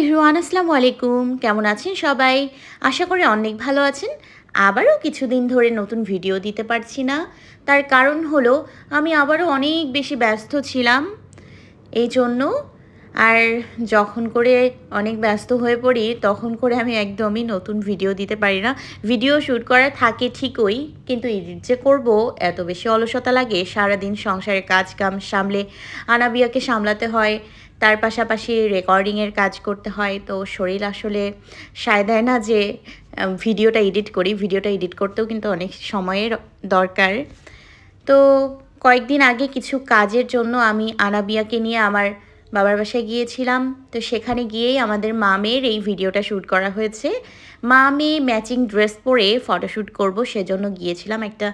Everyone, আসসালামু আলাইকুম। কেমন আছেন সবাই? আশা করি অনেক ভালো আছেন। আবারও কিছুদিন ধরে নতুন ভিডিও দিতে পারছি না। তার কারণ হলো, আমি আবারও অনেক বেশি ব্যস্ত ছিলাম। এই জন্য আর যখন করে অনেক ব্যস্ত হয়ে পড়ি, তখন করে আমি একদমই নতুন ভিডিও দিতে পারি না। ভিডিও শ্যুট করা থাকে ঠিকই, কিন্তু এডিট যে করব, এত বেশি অলসতা লাগে, সারাদিন সংসারের কাজ কাম সামলে আনাবিয়াকে সামলাতে হয়। তার পাশাপাশি রেকর্ডিংয়ের কাজ করতে হয়। তো শরীর আসলে সায় দেয় না যে ভিডিওটা এডিট করি। ভিডিওটা এডিট করতেও কিন্তু অনেক সময়ের দরকার। তো কয়েকদিন আগে কিছু কাজের জন্য আমি আনাবিয়াকে নিয়ে আমার বাবার বাসায় গিয়েছিলাম। তো সেখানে গিয়েই আমাদের মামের এই ভিডিওটা শ্যুট করা হয়েছে। মা আমি ম্যাচিং ড্রেস পরে ফটোশ্যুট করব, সেজন্য গিয়েছিলাম একটা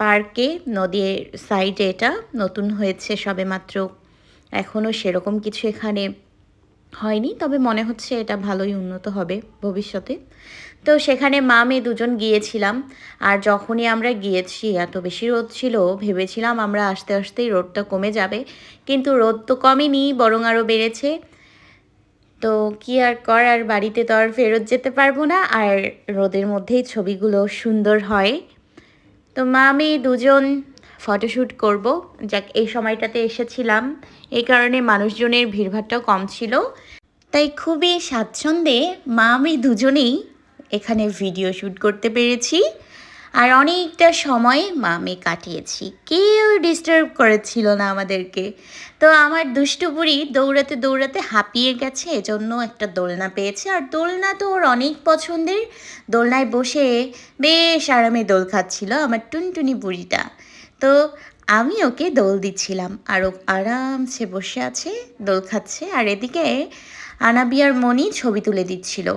পার্কে। নদীর সাইডে এটা নতুন হয়েছে সবে মাত্র এখনও সেরকম কিছু এখানে হয়নি, তবে মনে হচ্ছে এটা ভালোই উন্নত হবে ভবিষ্যতে। তো সেখানে মা, মেয়ে দুজন গিয়েছিলাম, আর যখনই আমরা গিয়েছি, এত বেশি রোদ ছিল, ভেবেছিলাম আমরা আস্তে আস্তেই রোদটা কমে যাবে, কিন্তু রোদ তো কমেনি, বরং আরও বেড়েছে। তো কি আর কর আর বাড়িতে তো আর ফেরত যেতে পারব না, আর রোদের মধ্যেই ছবিগুলো সুন্দর হয়। তো মা, মেয়ে দুজন ফটোশ্যুট করব। যাক, এই সময়টাতে এসেছিলাম। এই কারণে মানুষজনের ভিড়ভাড়টাও কম ছিল। তাই খুবই স্বাচ্ছন্দ্যে মা আমি দুজনেই এখানে ভিডিও শ্যুট করতে পেরেছি। আর অনেকটা সময় মা আমি কাটিয়েছি। কেউ ডিস্টার্ব করেছিল না আমাদেরকে। তো আমার দুষ্টু বুড়ি দৌড়াতে দৌড়াতে হাঁপিয়ে গেছে, এজন্য একটা দোলনা পেয়েছে। আর দোলনা তো ওর অনেক পছন্দের। দোলনায় বসে বেশ আরামে দোল খাচ্ছিল আমার টুনটুনি বুড়িটা। তো আমি ওকে দোল দিচ্ছিলাম আর ও আরামসে বসে আছে, দোল খাচ্ছে আর এদিকে আনাবিয়ার মনি ছবি তুলে দিচ্ছিল।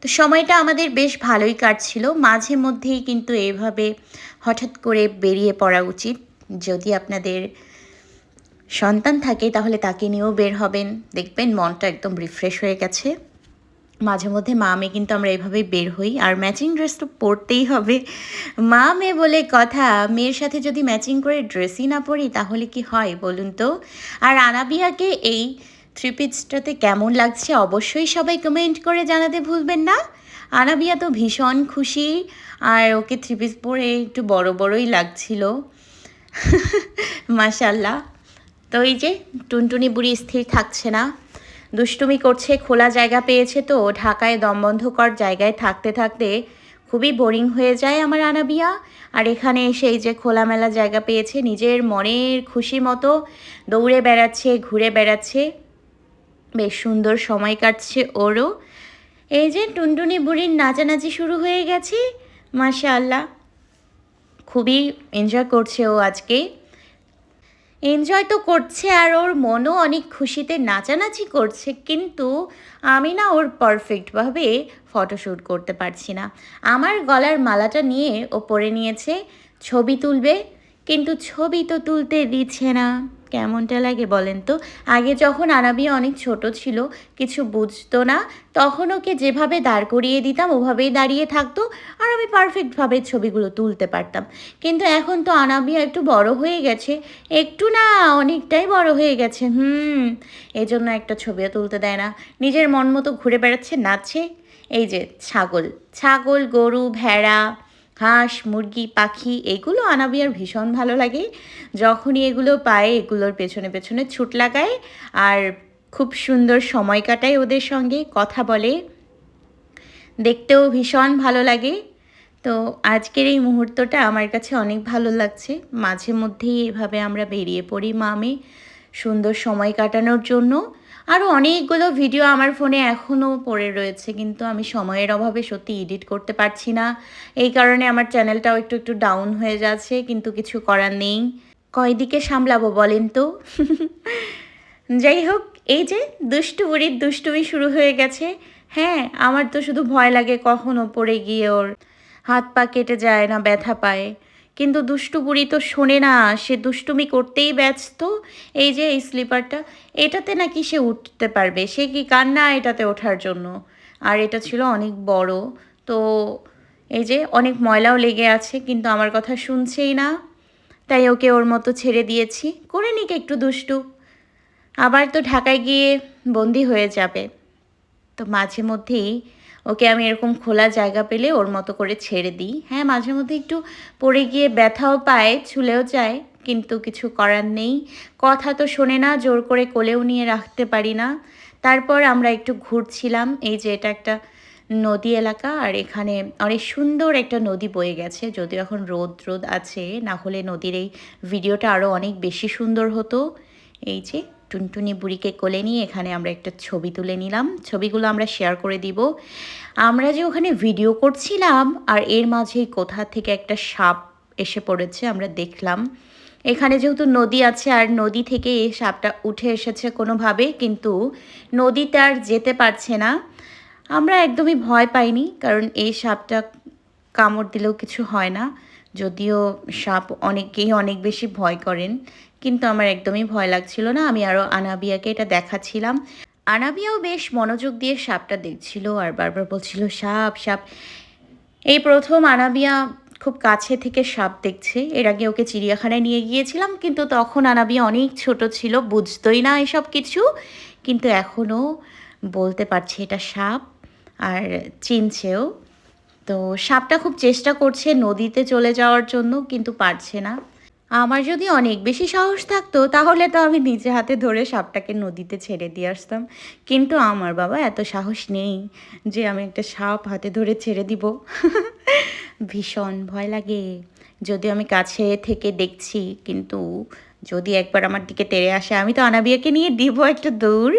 তো সময়টা আমাদের বেশ ভালোই কাটছিল, মাঝে মধ্যেই কিন্তু এভাবে হঠাৎ করে বেরিয়ে পড়া উচিত। যদি আপনাদের সন্তান থাকে তাহলে তাকে নিয়েও বের হবেন, দেখবেন মনটা একদম রিফ্রেশ হয়ে গেছে। মাঝে মধ্যে মা মেয়ে কিন্তু আমরা এভাবেই বের হই। আর ম্যাচিং ড্রেস তো পরতেই হবে। মা মেয়ে বলে কথা, মেয়ের সাথে যদি ম্যাচিং করে ড্রেসই না পরি তাহলে কি হয় বলুন তো? আর আনাবিয়াকে এই থ্রি পিসটাতে কেমন লাগছে অবশ্যই সবাই কমেন্ট করে জানাতে ভুলবেন না। আনাবিয়া তো ভীষণ খুশি, আর ওকে থ্রি পিস পরে একটু বড় বড়ই লাগছিল। মাশাল্লাহ তো এই যে টুনটুনি বুড়ি স্থির থাকছে না। দুষ্টুমি করছে, খোলা জায়গা পেয়েছে তো, ঢাকায় দমবন্ধকর জায়গায় থাকতে থাকতে খুবই বোরিং হয়ে যায় আমার আনাবিয়া। আর এখানে এসে এই যে খোলামেলা জায়গা পেয়েছে, নিজের মনের খুশি মতো দৌড়ে বেড়াচ্ছে, ঘুরে বেড়াচ্ছে। বেশ সুন্দর সময় কাটছে ওরও। এই যে টুনটুনি বুড়ির নাচানাচি শুরু হয়ে গেছে মাশা আল্লাহ খুবই এনজয় করছে ও আজকে। এনজয় তো করছে আর ওর মনও অনেক খুশিতে নাচানাচি করছে, কিন্তু আমি না ওর পারফেক্টভাবে ফটোশ্যুট করতে পারছি না। আমার গলার মালাটা নিয়ে ও পরে নিয়েছে, ছবি তুলবে, কিন্তু ছবি তো তুলতে দিচ্ছে না। কেমনটা লাগে বলেন তো? আগে যখন আনাবিয়া অনেক ছোট ছিল, কিছু বুঝতো না, তখন ওকে যেভাবে দাঁড় করিয়ে দিতাম, ওভাবেই দাঁড়িয়ে থাকতো আমি পারফেক্টভাবে ছবিগুলো তুলতে পারতাম। কিন্তু এখন তো আনাবিয়া একটু বড় হয়ে গেছে। একটু না, অনেকটাই বড় হয়ে গেছে। হুম এই জন্য একটা ছবিও তুলতে দেয় না। নিজের মন মতো ঘুরে বেড়াচ্ছে, নাচছে। এই যে ছাগল। ছাগল, গরু, ভেড়া, হাঁস, মুরগি, পাখি, এগুলো আনাবিয়ার ভীষণ ভালো লাগে। যখনই এগুলো পায়, এগুলোর পেছনে পেছনে ছুট লাগায়। আর খুব সুন্দর সময় কাটায় ওদের সঙ্গে। কথা বলে। দেখতেও ভীষণ ভালো লাগে। তো আজকের এই মুহূর্তটা আমার কাছে অনেক ভালো লাগছে। মাঝে মধ্যেই এভাবে আমরা বেরিয়ে পড়ি মামে সুন্দর সময় কাটানোর জন্য। আরও অনেকগুলো ভিডিও আমার ফোনে এখনও পড়ে রয়েছে, কিন্তু আমি সময়ের অভাবে সত্যি এডিট করতে পারছি না। এই কারণে আমার চ্যানেলটাও একটু একটু ডাউন হয়ে যাচ্ছে, কিন্তু কিছু করার নেই। কয়দিকে সামলাবো বলেন তো? যাই হোক, এই যে দুষ্টু বুড়ির দুষ্টুমি শুরু হয়ে গেছে। হ্যাঁ আমার তো শুধু ভয় লাগে কখনো পড়ে গিয়ে ওর হাত পা কেটে যায় না, ব্যথা পায়। কিন্তু দুষ্টু বুড়ি তো শোনে না, সে দুষ্টুমি করতেই ব্যস্ত। এই যে এই স্লিপারটা, এটাতে নাকি সে উঠতে পারবে? সে কি কান্না এটাতে ওঠার জন্য? আর এটা ছিল অনেক বড়। তো এই যে অনেক ময়লাও লেগে আছে, কিন্তু আমার কথা শুনছেই না। তাই ওকে ওর মতো ছেড়ে দিয়েছি। করে নিক একটু দুষ্টু। আবার তো ঢাকায় গিয়ে বন্দি হয়ে যাবে। তো মাঝে মধ্যেই ওকে আমি এরকম খোলা জায়গা পেলে ওর মতো করে ছেড়ে দিই। হ্যাঁ মাঝে মধ্যে একটু পড়ে গিয়ে ব্যথাও পায়, ছুলেও যায়, কিন্তু কিছু করার নেই। কথা তো শোনে না, জোর করে কোলেও নিয়ে রাখতে পারি না। তারপর আমরা একটু ঘুরছিলাম, এই যে এটা একটা নদী এলাকা, আর এখানে অনেক সুন্দর একটা নদী বয়ে গেছে। যদিও এখন রোদ রোদ আছে, না হলে নদীর এই ভিডিওটা আরও অনেক বেশি সুন্দর হতো। এই যে টুনটুনি বুড়িকে কোলে নিয়ে এখানে আমরা একটা ছবি তুলে নিলাম। ছবিগুলো আমরা শেয়ার করে দিব। আমরা যে ওখানে ভিডিও করছিলাম, আর এর মাঝেই কোথা থেকে একটা সাপ এসে পড়েছে আমরা দেখলাম। এখানে যেহেতু নদী আছে, আর নদী থেকে এই সাপটা উঠে এসেছে কোনোভাবে, কিন্তু নদীতে আর যেতে পারছে না। আমরা একদমই ভয় পাইনি, কারণ এই সাপটা কামড় দিলেও কিছু হয় না। যদিও সাপ অনেকেই অনেক বেশি ভয় করেন, কিন্তু আমার একদমই ভয় লাগছিল না। আমি আরও আনাবিয়াকে এটা দেখাচ্ছিলাম। আনাবিয়াও বেশ মনোযোগ দিয়ে সাপটা দেখছিল আর বারবার বলছিল, সাপ সাপ। এই প্রথম আনাবিয়া খুব কাছে থেকে সাপ দেখছে। এর আগে ওকে চিড়িয়াখানায় নিয়ে গিয়েছিলাম, কিন্তু তখন আনাবিয়া অনেক ছোট ছিল, বুঝতোই না এসব কিছু। কিন্তু এখনও বলতে পারছে এটা সাপ আর চিনছেও। তো সাপটা খুব চেষ্টা করছে নদীতে চলে যাওয়ার জন্য, কিন্তু পারছে না। আমার যদি অনেক বেশি সাহস থাকতো, তাহলে তো আমি নিজে হাতে ধরে সাপটাকে নদীতে ছেড়ে দিয়ে আসতাম। কিন্তু আমার বাবা এত সাহস নেই যে আমি একটা সাপ হাতে ধরে ছেড়ে দিব। ভীষণ ভয় লাগে। যদি আমি কাছে থেকে দেখছি, কিন্তু যদি একবার আমার দিকে তেড়ে আসে, আমি তো অনাবিয়াকে নিয়ে দিব একটা দূর।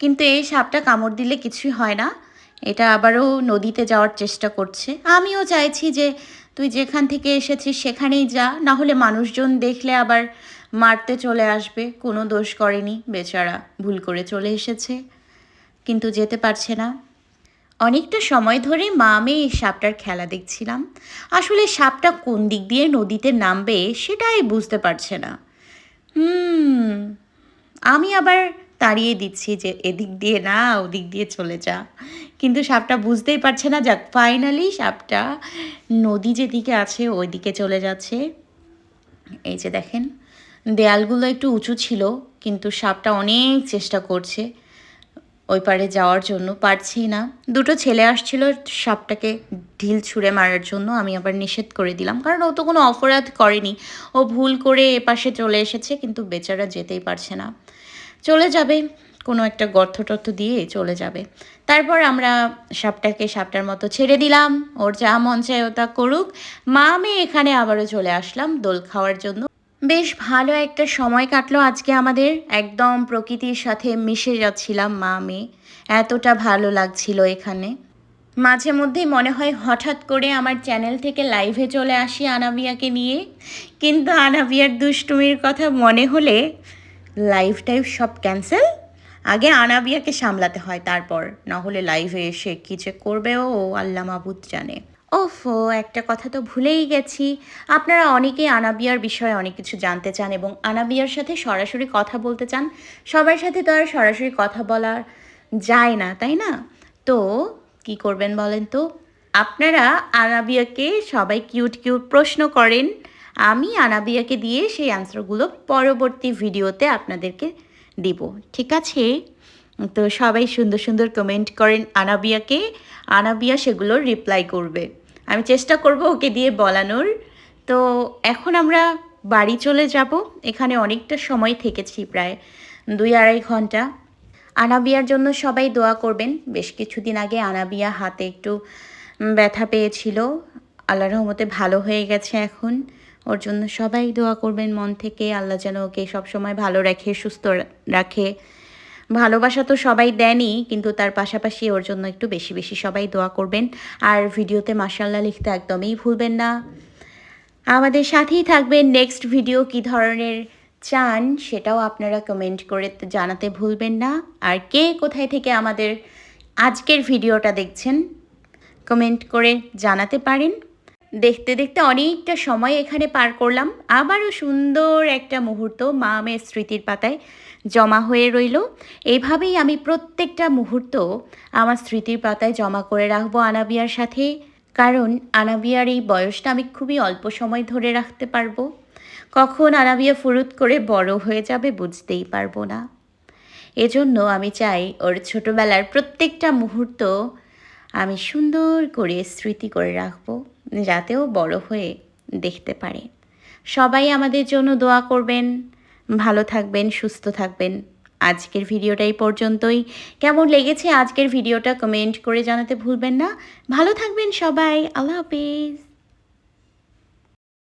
কিন্তু এই সাপটা কামড় দিলে কিছুই হয় না। এটা আবারও নদীতে যাওয়ার চেষ্টা করছে। আমিও চাইছি যে তুই যেখান থেকে এসেছিস সেখানেই যা, না হলে মানুষজন দেখলে আবার মারতে চলে আসবে। কোনো দোষ করেনি, বেচারা ভুল করে চলে এসেছে। কিন্তু যেতে পারছে না। অনেকটা সময় ধরে মা, আমি এই সাপটার খেলা দেখছিলাম। আসলে সাপটা কোন দিক দিয়ে নদীতে নামবে সেটাই বুঝতে পারছে না। হুম, আমি আবার তাড়িয়ে দিচ্ছি যে এদিক দিয়ে না, ওদিক দিয়ে চলে যা। কিন্তু সাপটা বুঝতেই পারছে না। যাক ফাইনালি সাপটা নদী যেদিকে আছে ওই দিকে চলে যাচ্ছে। এই যে দেখেন, দেয়ালগুলো একটু উঁচু ছিল, কিন্তু সাপটা অনেক চেষ্টা করছে ওই পারে যাওয়ার জন্য। পারছি না। দুটো ছেলে আসছিল সাপটাকে ঢিল ছুঁড়ে মারার জন্য। আমি আবার নিষেধ করে দিলাম। কারণ ও তো কোনো অপরাধ করেনি। ও ভুল করে এপাশে চলে এসেছে, কিন্তু বেচারা যেতেই পারছে না। চলে যাবে। কোনো একটা গর্ত টর্থ দিয়ে চলে যাবে। তারপর আমরা সাপটাকে সাপটার মতো ছেড়ে দিলাম। ওর যা মন চায় ওটা করুক। মা, আমি এখানে আবারও চলে আসলাম দোল খাওয়ার জন্য। বেশ ভালো একটা সময় কাটলো আজকে আমাদের। একদম প্রকৃতির সাথে মিশে যাচ্ছিলাম মা মেয়ে এতটা ভালো লাগছিল এখানে। মাঝে মধ্যেই মনে হয় হঠাৎ করে আমার চ্যানেল থেকে লাইভে চলে আসি আনাবিয়াকে নিয়ে। কিন্তু আনাবিয়ার দুষ্টুমির কথা মনে হলে লাইভ টাইভ সব ক্যান্সেল আগে আনাবিয়াকে সামলাতে হয় তারপর না হলে লাইভে এসে কী যে করবে ও আল্লাহ মাবুদ জানে। ওফো, একটা কথা তো ভুলেই গেছি। আপনারা অনেকেই আনাবিয়ার বিষয়ে অনেক কিছু জানতে চান এবং আনাবিয়ার সাথে সরাসরি কথা বলতে চান। সবার সাথে তো আর সরাসরি কথা বলা যায় না, তাই না? তো, কি করবেন বলেন তো? আপনারা আনাবিয়াকে সবাই কিউট কিউট প্রশ্ন করেন। আমি আনাবিয়াকে দিয়ে সেই আনসারগুলো পরবর্তী ভিডিওতে আপনাদেরকে দিব। ঠিক আছে? তো সবাই সুন্দর সুন্দর কমেন্ট করেন আনাবিয়াকে। আনাবিয়া সেগুলোর রিপ্লাই করবে। আমি চেষ্টা করব ওকে দিয়ে বলানোর। তো এখন আমরা বাড়ি চলে যাব। এখানে অনেকটা সময় থেকেছি প্রায় দুই আড়াই ঘণ্টা। আনাবিয়ার জন্য সবাই দোয়া করবেন। বেশ কিছুদিন আগে আনাবিয়া হাতে একটু ব্যথা পেয়েছিল। আল্লাহ রহমতে ভালো হয়ে গেছে এখন। ওর জন্য সবাই দোয়া করবেন মন থেকে। আল্লাহ যেন ওকে সবসময় ভালো রাখে, সুস্থ রাখে। ভালোবাসা তো সবাই দেনই কিন্তু তার পাশাপাশি ওর জন্য একটু বেশি বেশি সবাই দোয়া করবেন। আর ভিডিওতে মাসাল্লাহ লিখতে একদমই ভুলবেন না। আমাদের সাথেই থাকবেন নেক্সট ভিডিও কি ধরনের চান সেটাও আপনারা কমেন্ট করে জানাতে ভুলবেন না। আর কে কোথায় থেকে আমাদের আজকের ভিডিওটা দেখছেন কমেন্ট করে জানাতে পারেন। দেখতে দেখতে অনেকটা সময় এখানে পার করলাম। আবারও সুন্দর একটা মুহূর্ত মা মেয়ের স্মৃতির পাতায় জমা হয়ে রইল। এভাবেই আমি প্রত্যেকটা মুহূর্ত আমার স্মৃতির পাতায় জমা করে রাখব আনাবিয়ার সাথে। কারণ আনাবিয়ার এই বয়সটা আমি খুবই অল্প সময় ধরে রাখতে পারব। কখন আনাবিয়া ফুরুত করে বড় হয়ে যাবে বুঝতেই পারব না। এজন্য আমি চাই ওর ছোটোবেলার প্রত্যেকটা মুহূর্ত আমি সুন্দর করে স্মৃতি করে রাখব। যাতে ও বড় হয়ে দেখতে পারে। সবাই আমাদের জন্য দোয়া করবেন। ভালো থাকবেন, সুস্থ থাকবেন। আজকের ভিডিওটাই পর্যন্তই। কেমন লেগেছে আজকের ভিডিওটা কমেন্ট করে জানাতে ভুলবেন না। ভালো থাকবেন সবাই। আল্লাহ হাফিজ।